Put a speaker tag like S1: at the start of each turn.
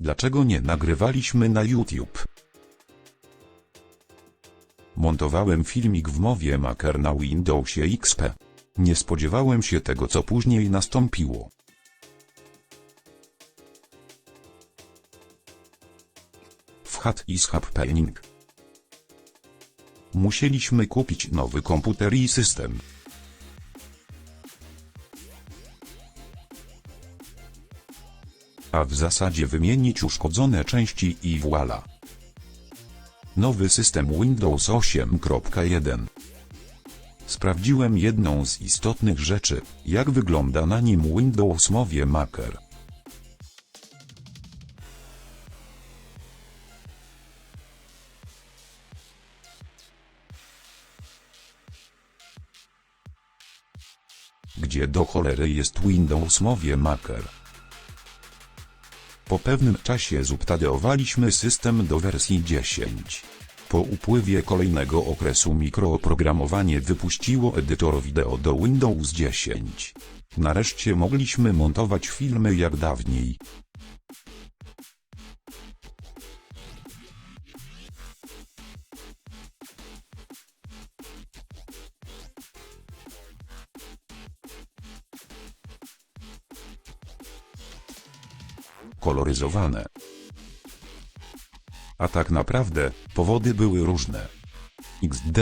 S1: Dlaczego nie nagrywaliśmy na YouTube? Montowałem filmik w mowie Maker na Windowsie XP. Nie spodziewałem się tego co później nastąpiło. Wchad i happening. Musieliśmy kupić nowy komputer i system. A w zasadzie wymienić uszkodzone części i voila. Nowy system Windows 8.1. Sprawdziłem jedną z istotnych rzeczy, jak wygląda na nim Windows Mowie Maker. Gdzie do cholery jest Windows Mowie Maker? Po pewnym czasie zupdate'owaliśmy system do wersji 10. Po upływie kolejnego okresu mikrooprogramowanie wypuściło edytor wideo do Windows 10. Nareszcie mogliśmy montować filmy jak dawniej. Koloryzowane. A tak naprawdę, powody były różne. XD